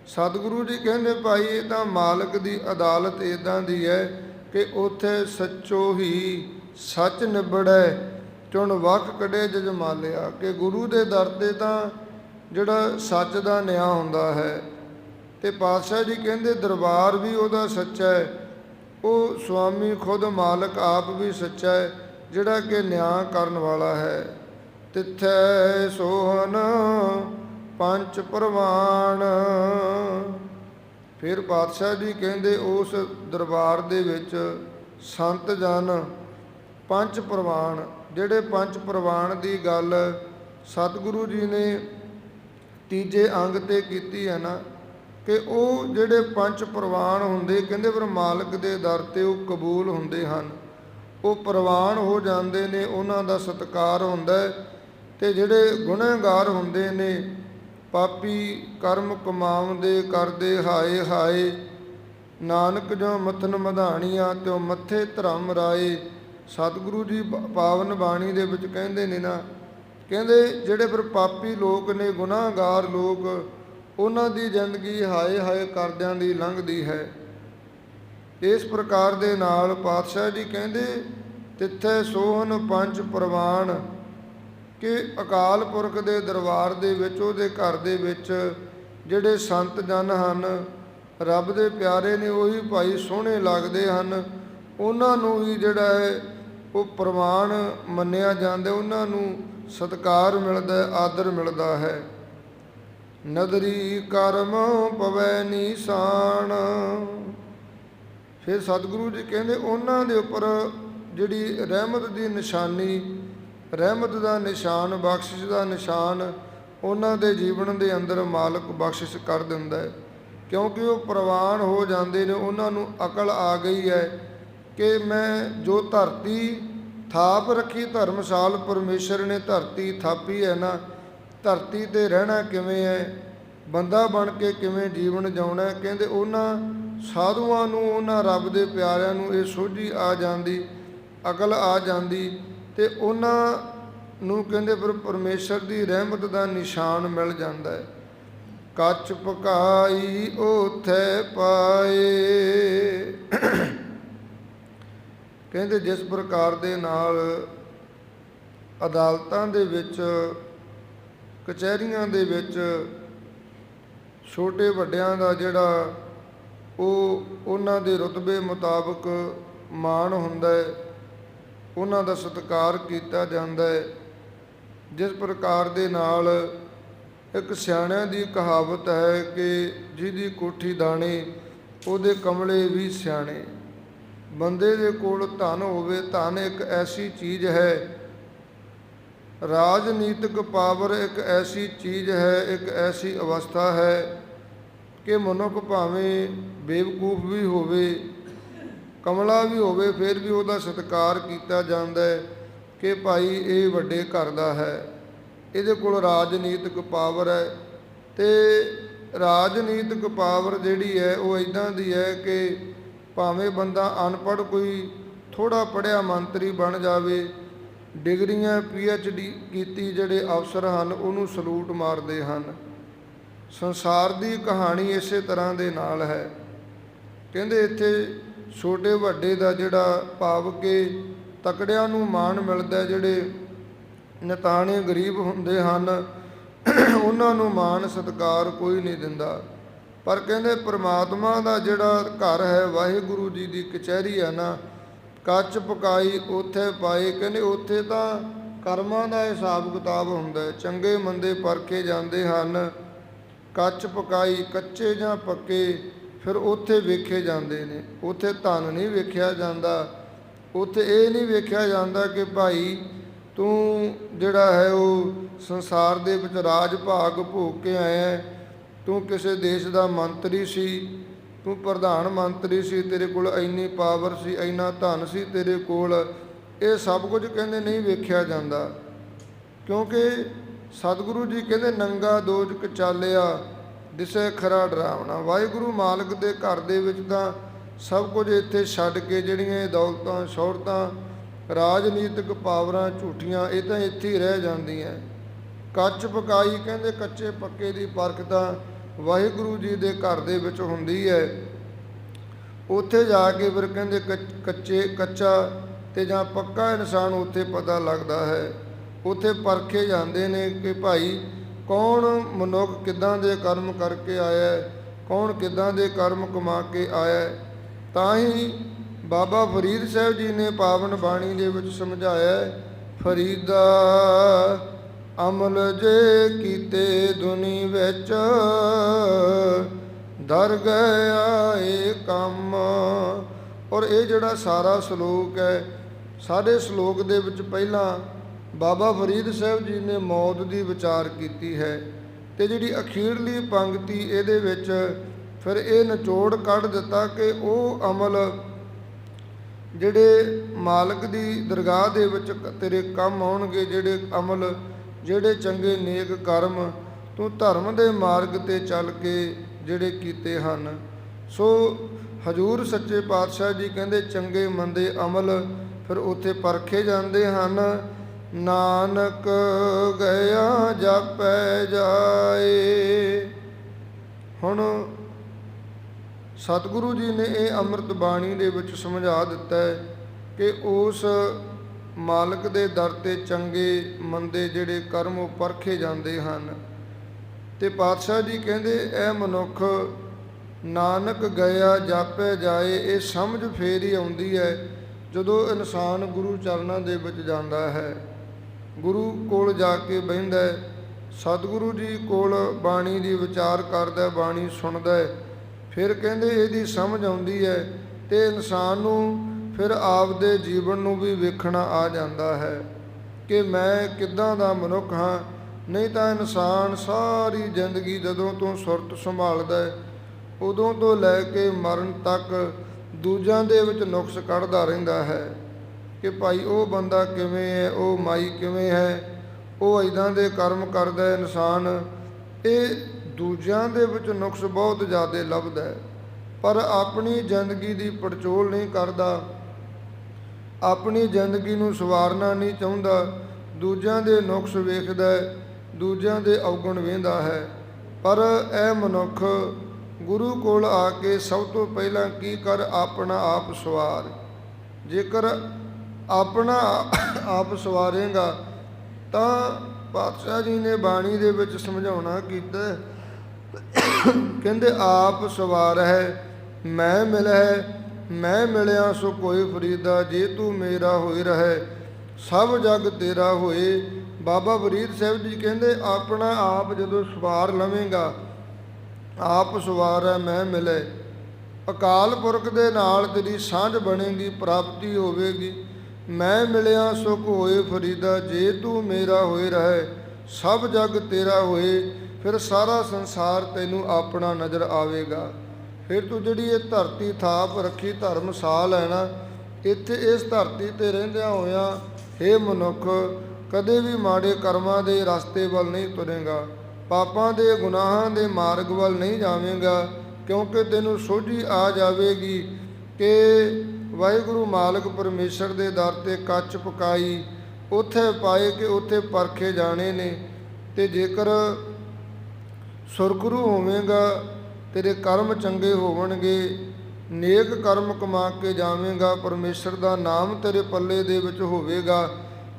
Speaker 1: ਸਤਿਗੁਰੂ ਜੀ ਕਹਿੰਦੇ, ਭਾਈ, ਇਹ ਤਾਂ ਮਾਲਕ ਦੀ ਅਦਾਲਤ ਇਦਾਂ ਦੀ ਹੈ ਕਿ ਉਥੇ ਸੱਚੋ ਹੀ ਸੱਚ ਨਿਬੜੈ ਚੁਣ ਵਕ ਕੜੇ ਜਜਮਾਲਿਆ, ਕਿ ਗੁਰੂ ਦੇ ਦਰ ਤੇ ਤਾਂ ਜਿਹੜਾ ਸੱਚ ਦਾ ਨਿਆਂ ਹੁੰਦਾ ਹੈ, ਤੇ ਪਾਤਸ਼ਾਹ ਜੀ ਕਹਿੰਦੇ ਦਰਬਾਰ ਵੀ ਉਹਦਾ ਸੱਚਾ ਹੈ, ਉਹ ਸੁਆਮੀ ਖੁਦ ਮਾਲਕ ਆਪ ਵੀ ਸੱਚਾ ਹੈ, ਜਿਹੜਾ ਕਿ ਨਿਆਂ ਕਰਨ ਵਾਲਾ ਹੈ। ਤਿੱਥੈ ਸੋਹਨ ਪੰਜ ਪ੍ਰਵਾਨ ਫਿਰ ਪਾਤਸ਼ਾਹ ਜੀ ਕਹਿੰਦੇ ਉਸ ਦਰਬਾਰ ਦੇ ਵਿੱਚ ਸੰਤ ਜਨ ਪੰਜ ਪ੍ਰਵਾਨ ਜਿਹੜੇ ਪੰਜ ਪ੍ਰਵਾਨ ਦੀ ਗੱਲ ਸਤਿਗੁਰੂ ਜੀ ਨੇ ਤੀਜੇ ਅੰਗ ਤੇ ਕੀਤੀ ਹੈ ਨਾ, ਕਿ ਉਹ ਜਿਹੜੇ ਪੰਜ ਪ੍ਰਵਾਨ ਹੁੰਦੇ, ਕਹਿੰਦੇ ਪਰ ਮਾਲਕ ਦੇ ਦਰ ਤੇ ਉਹ ਕਬੂਲ ਹੁੰਦੇ ਹਨ। ਉਹ ਪ੍ਰਵਾਨ ਹੋ ਜਾਂਦੇ ਨੇ, ਉਹਨਾਂ ਦਾ ਸਤਕਾਰ ਹੁੰਦਾ ਹੈ ਤੇ ਜਿਹੜੇ ਗੁਨਾਹਗਾਰ ਹੁੰਦੇ ਨੇ, ਪਾਪੀ ਕਰਮ ਕਮਾਉਂਦੇ, ਕਰਦੇ, ਹਾਏ ਹਾਏ, ਨਾਨਕ ਜੋ ਮਥਨ ਮਧਾਣੀਆਂ ਤਿਉ ਮੱਥੇ ਧਰਮ ਰਾਏ ਸਤਿਗੁਰੂ ਜੀ ਪਾਵਨ ਬਾਣੀ ਦੇ ਵਿੱਚ ਕਹਿੰਦੇ ਨੇ ਨਾ, ਕਹਿੰਦੇ ਜਿਹੜੇ ਫਿਰ ਪਾਪੀ ਲੋਕ ਨੇ, ਗੁਨਾਹਗਾਰ ਲੋਕ, ਉਹਨਾਂ ਦੀ ਜ਼ਿੰਦਗੀ ਹਾਏ ਹਾਏ ਕਰਦਿਆਂ ਦੀ ਲੰਘਦੀ ਹੈ। ਇਸ ਪ੍ਰਕਾਰ ਦੇ ਨਾਲ ਪਾਤਸ਼ਾਹ ਜੀ ਕਹਿੰਦੇ, ਤਿੱਥੇ ਸੋਹਨ ਪੰਜ ਪ੍ਰਵਾਨ ਕਿ ਅਕਾਲ ਪੁਰਖ ਦੇ ਦਰਬਾਰ ਦੇ ਵਿੱਚ, ਉਹਦੇ ਘਰ ਦੇ ਵਿੱਚ ਜਿਹੜੇ ਸੰਤ ਜਨ ਹਨ, ਰੱਬ ਦੇ ਪਿਆਰੇ ਨੇ, ਉਹੀ ਭਾਈ ਸੋਹਣੇ ਲੱਗਦੇ ਹਨ। ਉਹਨਾਂ ਨੂੰ ਵੀ ਜਿਹੜਾ ਹੈ ਉਹ ਪ੍ਰਵਾਨ ਮੰਨਿਆ ਜਾਂਦਾ ਉਹਨਾਂ ਨੂੰ ਸਤਕਾਰ ਮਿਲਦਾ ਆਦਰ ਮਿਲਦਾ ਹੈ। ਨਦਰੀ ਕਰਮ ਪਵੈ ਨੀਸਾਨ ਫਿਰ ਸਤਿਗੁਰੂ ਜੀ ਕਹਿੰਦੇ, ਉਹਨਾਂ ਦੇ ਉੱਪਰ ਜਿਹੜੀ ਰਹਿਮਤ ਦੀ ਨਿਸ਼ਾਨੀ, ਰਹਿਮਤ ਦਾ ਨਿਸ਼ਾਨ, ਬਖਸ਼ਿਸ਼ ਦਾ ਨਿਸ਼ਾਨ, ਉਹਨਾਂ ਦੇ ਜੀਵਨ ਦੇ ਅੰਦਰ ਮਾਲਕ ਬਖਸ਼ਿਸ਼ ਕਰ ਦਿੰਦਾ ਹੈ। ਕਿਉਂਕਿ ਉਹ ਪ੍ਰਵਾਨ ਹੋ ਜਾਂਦੇ ਨੇ, ਉਹਨਾਂ ਨੂੰ ਅਕਲ ਆ ਗਈ ਹੈ। ਕਿ ਮੈਂ ਜੋ ਧਰਤੀ ਥਾਪ ਰੱਖੀ ਧਰਮਸਾਲ ਪਰਮੇਸ਼ਰ ਨੇ ਧਰਤੀ ਥਾਪੀ ਹੈ ਨਾ, ਧਰਤੀ ਤੇ ਰਹਿਣਾ ਕਿਵੇਂ ਹੈ, ਬੰਦਾ ਬਣ ਕੇ ਕਿਵੇਂ ਜੀਵਨ ਜਿਉਣਾ ਕਹਿੰਦੇ ਉਹਨਾਂ ਸਾਧੂਆਂ ਨੂੰ, ਉਹਨਾਂ ਰੱਬ ਦੇ ਪਿਆਰਿਆਂ ਨੂੰ ਇਹ ਸੋਝੀ ਆ ਜਾਂਦੀ, ਅਕਲ ਆ ਜਾਂਦੀ ਤੇ ਉਹਨਾਂ ਨੂੰ ਕਹਿੰਦੇ ਫਿਰ ਪਰਮੇਸ਼ਰ ਦੀ ਰਹਿਮਤ ਦਾ ਨਿਸ਼ਾਨ ਮਿਲ ਜਾਂਦਾ ਹੈ। ਕੱਚ ਪਕਾਈ ਉਥੇ ਪਾਏ। ਕਹਿੰਦੇ ਜਿਸ ਪ੍ਰਕਾਰ ਦੇ ਨਾਲ ਅਦਾਲਤਾਂ ਦੇ ਵਿੱਚ, ਕਚਹਿਰੀਆਂ ਦੇ ਵਿੱਚ ਛੋਟੇ ਵੱਡਿਆਂ ਦਾ ਜਿਹੜਾ ਉਹ ਉਹਨਾਂ ਦੇ ਰੁਤਬੇ ਮੁਤਾਬਕ ਮਾਣ ਹੁੰਦਾ ਹੈ, ਉਹਨਾਂ ਦਾ ਸਤਿਕਾਰ ਕੀਤਾ ਜਾਂਦਾ ਹੈ, ਜਿਸ ਪ੍ਰਕਾਰ ਦੇ ਨਾਲ ਇੱਕ ਸਿਆਣਿਆਂ ਦੀ ਕਹਾਵਤ ਹੈ ਕਿ ਜਿਹਦੀ ਕੋਠੀ ਦਾਣੇ ਉਹਦੇ ਕਮਲੇ ਵੀ ਸਿਆਣੇ। ਬੰਦੇ ਦੇ ਕੋਲ ਧਨ ਹੋਵੇ ਧਨ ਇੱਕ ਐਸੀ ਚੀਜ਼ ਹੈ। ਰਾਜਨੀਤਿਕ ਪਾਵਰ ਇੱਕ ਐਸੀ ਚੀਜ਼ ਹੈ, ਇੱਕ ਐਸੀ ਅਵਸਥਾ ਹੈ ਕਿ ਮਨੁੱਖ ਭਾਵੇਂ ਬੇਵਕੂਫ ਵੀ ਹੋਵੇ, ਕਮਲਾ ਵੀ ਹੋਵੇ, ਫਿਰ ਵੀ ਉਹਦਾ ਸਤਿਕਾਰ ਕੀਤਾ ਜਾਂਦਾ ਹੈ ਕਿ ਭਾਈ ਇਹ ਵੱਡੇ ਘਰ ਦਾ ਹੈ। ਇਹਦੇ ਕੋਲ ਰਾਜਨੀਤਿਕ ਪਾਵਰ ਹੈ ਤੇ ਰਾਜਨੀਤਿਕ ਪਾਵਰ ਜਿਹੜੀ ਹੈ ਉਹ ਇਦਾਂ ਦੀ ਹੈ ਕਿ ਭਾਵੇਂ ਬੰਦਾ ਅਨਪੜ੍ਹ ਕੋਈ ਥੋੜਾ ਪੜਿਆ ਮੰਤਰੀ ਬਣ ਜਾਵੇ, ਡਿਗਰੀਆਂ ਡੀ ਕੀਤੀ ਜਿਹੜੇ ਅਫਸਰ ਹਨ, ਉਹਨੂੰ ਸਲੂਟ ਮਾਰਦੇ ਹਨ। ਸੰਸਾਰ ਦੀ ਕਹਾਣੀ ਇਸੇ ਤਰ੍ਹਾਂ ਦੇ ਨਾਲ ਹੈ। ਕਹਿੰਦੇ ਇੱਥੇ ਛੋਟੇ ਵੱਡੇ ਦਾ ਜਿਹੜਾ ਭਾਵ ਕੇ ਤਕੜਿਆਂ ਨੂੰ ਮਾਣ ਮਿਲਦਾ ਜਿਹੜੇ ਨਤਾਣੇ ਗਰੀਬ ਹੁੰਦੇ ਹਨ, ਉਹਨਾਂ ਨੂੰ ਮਾਣ ਸਤਿਕਾਰ ਕੋਈ ਨਹੀਂ ਦਿੰਦਾ। ਪਰ ਕਹਿੰਦੇ ਪ੍ਰਮਾਤਮਾ ਦਾ ਜਿਹੜਾ ਘਰ ਹੈ, ਵਾਹਿਗੁਰੂ ਜੀ ਦੀ ਕਚਹਿਰੀ ਆ ਨਾ, ਕੱਚ ਪਕਾਈ ਉੱਥੇ ਪਾਏ। ਕਹਿੰਦੇ ਉੱਥੇ ਤਾਂ ਕਰਮਾਂ ਦਾ ਹਿਸਾਬ ਕਿਤਾਬ ਹੁੰਦਾ ਹੈ। ਚੰਗੇ ਮੰਦੇ ਪਰਖੇ ਜਾਂਦੇ ਹਨ। ਕੱਚ ਪਕਾਈ ਕੱਚੇ ਜਾਂ ਪੱਕੇ, ਫਿਰ ਉੱਥੇ ਵੇਖੇ ਜਾਂਦੇ ਨੇ। ਉੱਥੇ ਧਨ ਨਹੀਂ ਵੇਖਿਆ ਜਾਂਦਾ। ਉੱਥੇ ਇਹ ਨਹੀਂ ਵੇਖਿਆ ਜਾਂਦਾ ਕਿ ਭਾਈ ਤੂੰ ਜਿਹੜਾ ਹੈ, ਉਹ ਸੰਸਾਰ ਦੇ ਵਿੱਚ ਰਾਜ ਭਾਗ ਭੋਗ ਕੇ ਆਇਆ ਹੈ। ਤੂੰ ਕਿਸੇ ਦੇਸ਼ ਦਾ ਮੰਤਰੀ ਸੀ, ਤੂੰ ਪ੍ਰਧਾਨ ਮੰਤਰੀ ਸੀ, ਤੇਰੇ ਕੋਲ ਇੰਨੀ ਪਾਵਰ ਸੀ, ਇੰਨਾ ਧਨ ਸੀ ਤੇਰੇ ਕੋਲ, ਇਹ ਸਭ ਕੁਝ ਕਹਿੰਦੇ ਨਹੀਂ ਵੇਖਿਆ ਜਾਂਦਾ। ਕਿਉਂਕਿ ਸਤਿਗੁਰੂ ਜੀ ਕਹਿੰਦੇ, ਨੰਗਾ ਦੋਜਕ ਚਾਲਿਆ, ਦਿਸੇ ਖਰਾ ਡਰਾਵਣਾ। ਵਾਹਿਗੁਰੂ ਮਾਲਕ ਦੇ ਘਰ ਦੇ ਵਿੱਚ ਤਾਂ ਸਭ ਕੁਝ ਇੱਥੇ ਛੱਡ ਕੇ ਜਿਹੜੀਆਂ ਇਹ ਦੌਲਤਾਂ, ਸ਼ੌਹਰਤਾਂ, ਰਾਜਨੀਤਿਕ ਪਾਵਰਾਂ ਝੂਠੀਆਂ, ਇਹ ਤਾਂ ਇੱਥੇ ਹੀ ਰਹਿ ਜਾਂਦੀਆਂ। ਕੱਚ ਪਕਾਈ ਕਹਿੰਦੇ, ਕੱਚੇ ਪੱਕੇ ਦੀ ਪਰਖ ਤਾਂ ਵਾਹਿਗੁਰੂ ਜੀ ਦੇ ਘਰ ਦੇ ਵਿੱਚ ਹੁੰਦੀ ਹੈ। ਉੱਥੇ ਜਾ ਕੇ ਫਿਰ ਕਹਿੰਦੇ ਕੱਚ- ਕੱਚੇ, ਕੱਚਾ ਤੇ ਜਾਂ ਪੱਕਾ ਇਨਸਾਨ ਉੱਥੇ ਪਤਾ ਲੱਗਦਾ ਹੈ। ਉੱਥੇ ਪਰਖੇ ਜਾਂਦੇ ਨੇ ਕਿ ਭਾਈ ਕੌਣ ਮਨੁੱਖ ਕਿੱਦਾਂ ਦੇ ਕਰਮ ਕਰਕੇ ਆਇਆ ਹੈ, ਕੌਣ ਕਿੱਦਾਂ ਦੇ ਕਰਮ ਕਮਾ ਕੇ ਆਇਆ ਹੈ। ਤਾਂ ਹੀ ਬਾਬਾ ਫਰੀਦ ਸਾਹਿਬ ਜੀ ਨੇ ਪਾਵਨ ਬਾਣੀ ਦੇ ਵਿੱਚ ਸਮਝਾਇਆ ਫਰੀਦਾ ਅਮਲ ਜੇ ਕੀਤੇ ਦੁਨੀ ਵਿੱਚ, ਦਰ ਗਿਆ ਇਹ ਕੰਮ। ਔਰ ਇਹ ਜਿਹੜਾ ਸਾਰਾ ਸ਼ਲੋਕ ਹੈ, ਸਾਡੇ ਸ਼ਲੋਕ ਦੇ ਵਿੱਚ ਪਹਿਲਾਂ ਬਾਬਾ ਫਰੀਦ ਸਾਹਿਬ ਜੀ ਨੇ ਮੌਤ ਦੀ ਵਿਚਾਰ ਕੀਤੀ ਹੈ ਤੇ ਜਿਹੜੀ ਅਖੀਰਲੀ ਪੰਕਤੀ ਇਹਦੇ ਵਿੱਚ ਫਿਰ ਇਹ ਨਿਚੋੜ ਕੱਢ ਦਿੱਤਾ ਕਿ ਉਹ ਅਮਲ ਜਿਹੜੇ ਮਾਲਕ ਦੀ ਦਰਗਾਹ ਦੇ ਵਿੱਚ ਤੇਰੇ ਕੰਮ ਆਉਣਗੇ, ਜਿਹੜੇ ਅਮਲ ਜਿਹੜੇ ਚੰਗੇ ਨੇਕ ਕਰਮ ਤੂੰ ਧਰਮ ਦੇ ਮਾਰਗ ਤੇ ਚੱਲ ਕੇ ਜਿਹੜੇ ਕੀਤੇ ਹਨ। ਸੋ ਹਜੂਰ ਸੱਚੇ ਪਾਤਸ਼ਾਹ ਜੀ ਕਹਿੰਦੇ, ਚੰਗੇ ਮੰਦੇ ਅਮਲ ਫਿਰ ਉੱਥੇ ਪਰਖੇ ਜਾਂਦੇ ਹਨ। ਨਾਨਕ ਗਿਆ ਜਾਪੈ ਜਾਏ। ਹੁਣ ਸਤਿਗੁਰੂ ਜੀ ਨੇ ਇਹ ਅੰਮ੍ਰਿਤ ਬਾਣੀ ਦੇ ਵਿੱਚ ਸਮਝਾ ਦਿੱਤਾ ਹੈ ਕਿ ਉਸ ਮਾਲਕ ਦੇ ਦਰ ਤੇ ਚੰਗੇ ਮੰਦੇ ਜਿਹੜੇ ਕਰਮ ਉਹ ਪਰਖੇ ਜਾਂਦੇ ਹਨ। ਤੇ ਪਾਤਸ਼ਾਹ ਜੀ ਕਹਿੰਦੇ ਇਹ ਮਨੁੱਖ, ਨਾਨਕ ਗਿਆ ਜਾਪੇ ਜਾਏ, ਇਹ ਸਮਝ ਫੇਰ ਹੀ ਆਉਂਦੀ ਹੈ ਜਦੋਂ ਇਨਸਾਨ ਗੁਰੂ ਚਰਨਾਂ ਦੇ ਵਿੱਚ ਜਾਂਦਾ ਹੈ। ਗੁਰੂ ਕੋਲ ਜਾ ਕੇ ਬਹਿੰਦਾ ਹੈ, ਸਤਿਗੁਰੂ ਜੀ ਕੋਲ ਬਾਣੀ ਦੀ ਵਿਚਾਰ ਕਰਦਾ ਬਾਣੀ ਸੁਣਦਾ ਫਿਰ ਕਹਿੰਦੇ, ਇਹਦੀ ਸਮਝ ਆਉਂਦੀ ਹੈ ਤੇ ਇਨਸਾਨ ਨੂੰ ਫਿਰ ਆਪਦੇ ਜੀਵਨ ਨੂੰ ਵੀ ਵੇਖਣਾ ਆ ਜਾਂਦਾ ਹੈ ਕਿ ਮੈਂ ਕਿੱਦਾਂ ਦਾ ਮਨੁੱਖ ਹਾਂ। ਨਹੀਂ ਤਾਂ ਇਨਸਾਨ ਸਾਰੀ ਜ਼ਿੰਦਗੀ ਜਦੋਂ ਤੋਂ ਸੁਰਤ ਸੰਭਾਲਦਾ ਹੈ, ਉਦੋਂ ਤੋਂ ਲੈ ਕੇ ਮਰਨ ਤੱਕ ਦੂਜਿਆਂ ਦੇ ਵਿੱਚ ਨੁਕਸ ਕੱਢਦਾ ਰਹਿੰਦਾ ਹੈ ਕਿ ਭਾਈ ਉਹ ਬੰਦਾ ਕਿਵੇਂ ਹੈ, ਉਹ ਮਾਈ ਕਿਵੇਂ ਹੈ, ਉਹ ਇਦਾਂ ਦੇ ਕਰਮ ਕਰਦਾ ਹੈ ਇਨਸਾਨ, ਇਹ ਦੂਜਿਆਂ ਦੇ ਵਿੱਚ ਨੁਕਸ ਬਹੁਤ ਜ਼ਿਆਦਾ ਲੱਭਦਾ ਹੈ। ਪਰ ਆਪਣੀ ਜ਼ਿੰਦਗੀ ਦੀ ਪੜਚੋਲ ਨਹੀਂ ਕਰਦਾ ਆਪਣੀ ਜ਼ਿੰਦਗੀ ਨੂੰ ਸਵਾਰਨਾ ਨਹੀਂ ਚਾਹੁੰਦਾ। ਦੂਜਿਆਂ ਦੇ ਨੁਕਸ ਵੇਖਦਾ ਹੈ, ਦੂਜਿਆਂ ਦੇ ਔਗਣ ਵੇਂਦਾ ਹੈ। ਪਰ ਇਹ ਮਨੁੱਖ ਗੁਰੂ ਕੋਲ ਆ ਕੇ ਸਭ ਤੋਂ ਪਹਿਲਾਂ ਕੀ ਕਰ ਆਪਣਾ ਆਪ ਸਵਾਰ? ਜੇਕਰ ਆਪਣਾ ਆਪ ਸਵਾਰੇਗਾ, ਤਾਂ ਪਾਤਸ਼ਾਹ ਜੀ ਨੇ ਬਾਣੀ ਦੇ ਵਿੱਚ ਸਮਝਾਉਣਾ ਕੀਤਾ ਕਹਿੰਦੇ, ਆਪ ਸਵਾਰ ਹੈ, ਮੈਂ ਮਿਲ ਹੈ ਮੈਂ ਮਿਲਿਆ ਸੋ ਕੋਈ ਫਰੀਦਾ, ਜੇ ਤੂੰ ਮੇਰਾ ਹੋਈ ਰਹੇ, ਸਭ ਜਗ ਤੇਰਾ ਹੋਏ। ਬਾਬਾ ਫਰੀਦ ਸਾਹਿਬ ਜੀ ਕਹਿੰਦੇ, ਆਪਣਾ ਆਪ ਜਦੋਂ ਸਵਾਰ ਲਵੇਂਗਾ, ਆਪ ਸਵਾਰ ਹੈ, ਮੈਂ ਮਿਲੇ। ਅਕਾਲ ਪੁਰਖ ਦੇ ਨਾਲ ਤੇਰੀ ਸਾਂਝ ਬਣੇਗੀ, ਪ੍ਰਾਪਤੀ ਹੋਵੇਗੀ। ਮੈਂ ਮਿਲਿਆ ਸੁਖ ਹੋਏ ਫਰੀਦਾ, ਜੇ ਤੂੰ ਮੇਰਾ ਹੋਏ ਰਹੇ, ਸਭ ਜਗ ਤੇਰਾ ਹੋਏ, ਫਿਰ ਸਾਰਾ ਸੰਸਾਰ ਤੈਨੂੰ ਆਪਣਾ ਨਜ਼ਰ ਆਵੇਗਾ। ਫਿਰ ਤੂੰ ਜਿਹੜੀ ਇਹ ਧਰਤੀ ਥਾਪ ਰੱਖੀ ਧਰਮਸਾਲ ਹੈ ਨਾ ਇੱਥੇ ਇਸ ਧਰਤੀ ਤੇ ਰਹਿੰਦਿਆਂ ਹੋਇਆਂ हे ਮਨੁੱਖ, ਕਦੇ ਵੀ ਮਾੜੇ ਕਰਮਾਂ ਦੇ ਰਸਤੇ ਵੱਲ ਨਹੀਂ ਤੁਰੇਗਾ, ਪਾਪਾਂ ਦੇ ਗੁਨਾਹਾਂ ਦੇ ਮਾਰਗ ਵੱਲ ਨਹੀਂ ਜਾਵੇਂਗਾ, ਕਿਉਂਕਿ ਤੈਨੂੰ ਸੋਝੀ ਆ ਜਾਵੇਗੀ ਕਿ ਵਾਹਿਗੁਰੂ ਮਾਲਕ ਪਰਮੇਸ਼ਰ ਦੇ ਦਰ ਤੇ ਕੱਚ ਪਕਾਈ, ਉੱਥੇ ਪਾਏ ਕਿ ਉੱਥੇ ਪਰਖੇ ਜਾਣੇ ਨੇ, ਤੇ ਜੇਕਰ ਸੁਰਗੁਰੂ ਹੋਵੇਂਗਾ ਤੇਰੇ ਕਰਮ ਚੰਗੇ ਹੋਵਣਗੇ, ਨੇਕ ਕਰਮ ਕਮਾ ਕੇ ਜਾਵੇਂਗਾ, ਪਰਮੇਸ਼ਰ ਦਾ ਨਾਮ ਤੇਰੇ ਪੱਲੇ ਦੇ ਵਿੱਚ ਹੋਵੇਗਾ।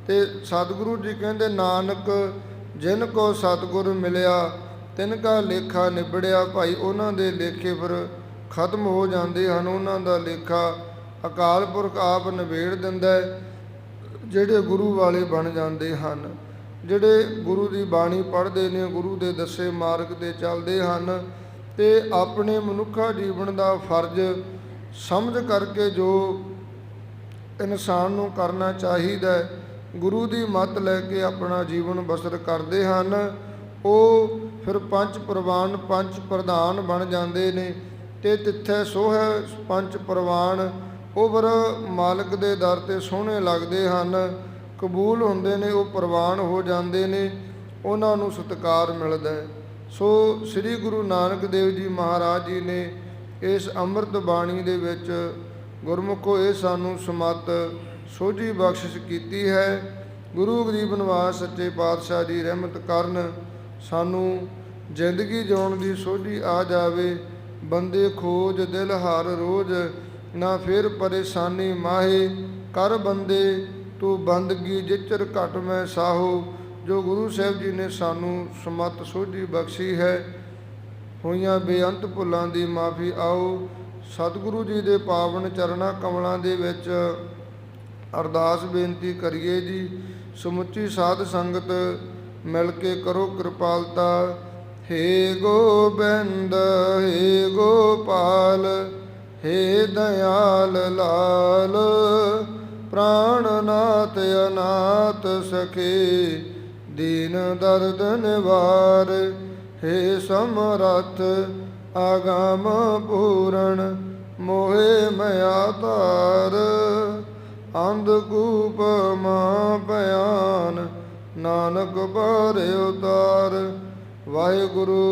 Speaker 1: ਤੇ ਸਤਿਗੁਰੂ ਜੀ ਕਹਿੰਦੇ, ਨਾਨਕ, ਜਿਨ ਕੋ ਸਤਿਗੁਰ ਮਿਲਿਆ, ਤਿਨ ਕਾ ਲੇਖਾ ਨਿਬੜਿਆ, ਭਾਈ ਉਹਨਾਂ ਦੇ ਲੇਖੇ ਫਿਰ ਖਤਮ ਹੋ ਜਾਂਦੇ ਹਨ, ਉਹਨਾਂ ਦਾ ਲੇਖਾ ਅਕਾਲ ਪੁਰਖ ਆਪ ਨਿਬੇੜ ਦਿੰਦਾ ਜਿਹੜੇ ਗੁਰੂ ਵਾਲੇ ਬਣ ਜਾਂਦੇ ਹਨ। ਜਿਹੜੇ ਗੁਰੂ ਦੀ ਬਾਣੀ ਪੜ੍ਹਦੇ ਨੇ, ਗੁਰੂ ਦੇ ਦੱਸੇ ਮਾਰਗ ਤੇ ਚੱਲਦੇ ਹਨ ਤੇ ਆਪਣੇ ਮਨੁੱਖਾ ਜੀਵਨ ਦਾ ਫਰਜ਼ ਸਮਝ ਕਰਕੇ ਜੋ ਇਨਸਾਨ ਨੂੰ ਕਰਨਾ ਚਾਹੀਦਾ ਹੈ, ਗੁਰੂ ਦੀ ਮੱਤ ਲੈ ਕੇ ਆਪਣਾ ਜੀਵਨ ਬਸਰ ਕਰਦੇ ਹਨ। ਉਹ ਫਿਰ ਪੰਜ ਪ੍ਰਵਾਨ ਪੰਜ ਪ੍ਰਧਾਨ ਬਣ ਜਾਂਦੇ ਨੇ ਤੇ ਤਿੱਥੇ ਸੋਹੈ ਪੰਜ ਪ੍ਰਵਾਨ ਉਬਰ ਮਾਲਕ ਦੇ ਦਰ ਤੇ ਸੋਹਣੇ ਲੱਗਦੇ ਹਨ। ਕਬੂਲ ਹੁੰਦੇ ਨੇ, ਉਹ ਪ੍ਰਵਾਨ ਹੋ ਜਾਂਦੇ ਨੇ, ਉਹਨਾਂ ਨੂੰ ਸਤਿਕਾਰ ਮਿਲਦਾ ਹੈ। ਸੋ ਸ੍ਰੀ ਗੁਰੂ ਨਾਨਕ ਦੇਵ ਜੀ ਮਹਾਰਾਜ ਜੀ ਨੇ ਇਸ ਅੰਮ੍ਰਿਤ ਬਾਣੀ ਦੇ ਵਿੱਚ ਗੁਰਮੁਖੋ ਇਹ ਸਾਨੂੰ ਸਮਤ ਸੋਝੀ ਬਖਸ਼ਿਸ਼ ਕੀਤੀ ਹੈ। ਗੁਰੂ ਗਰੀਬ ਨਿਵਾਸ ਸੱਚੇ ਪਾਤਸ਼ਾਹ ਜੀ ਰਹਿਮਤ ਕਰਨ ਸਾਨੂੰ ਜ਼ਿੰਦਗੀ ਜਿਉਣ ਦੀ ਸੋਝੀ ਆ ਜਾਵੇ। ਬੰਦੇ ਖੋਜ, ਦਿਲ ਹਰ ਰੋਜ਼, ਨਾ ਫਿਰ ਪਰੇਸ਼ਾਨੀ ਮਾਹੇ। ਕਰ ਬੰਦੇ, ਤੂੰ ਬੰਦਗੀ ਜਿਚਰ ਘਟ ਮੈਂ ਸਾਹੋ। ਜੋ ਗੁਰੂ ਸਾਹਿਬ ਜੀ ਨੇ ਸਾਨੂੰ ਸਮਤ ਸੋਝੀ ਬਖਸ਼ੀ ਹੈ, ਹੋਈਆਂ ਬੇਅੰਤ ਭੁੱਲਾਂ ਦੀ ਮਾਫੀ ਆਓ। ਸਤਿਗੁਰੂ ਜੀ ਦੇ ਪਾਵਨ ਚਰਣਾ ਕਮਲਾਂ ਦੇ ਵਿੱਚ ਅਰਦਾਸ ਬੇਨਤੀ ਕਰੀਏ ਜੀ, ਸਮੁੱਚੀ ਸਾਧ ਸੰਗਤ ਮਿਲ ਕੇ ਕਰੋ ਕਿਰਪਾਲਤਾ। ਹੇ ਗੋਬਿੰਦ, ਹੇ ਗੋਪਾਲ, ਹੇ ਦਇਆਲ ਲਾਲ, ਪ੍ਰਾਣਨਾਥ ਅਨਾਥ ਸਖੇ। ਦੀਨ ਦਰਦ ਨਿਵਾਰ, ਹੇ ਸਮਰਥ ਆਗਮ ਪੂਰਨ, ਮੋਹਿ ਮਿਆ ਧਾਰ ਅੰਧਕੂਪ ਮਾ ਬਿਆਨ ਨਾਨਕ ਬਾਰੇ ਉਤਾਰ। ਵਾਹਿਗੁਰੂ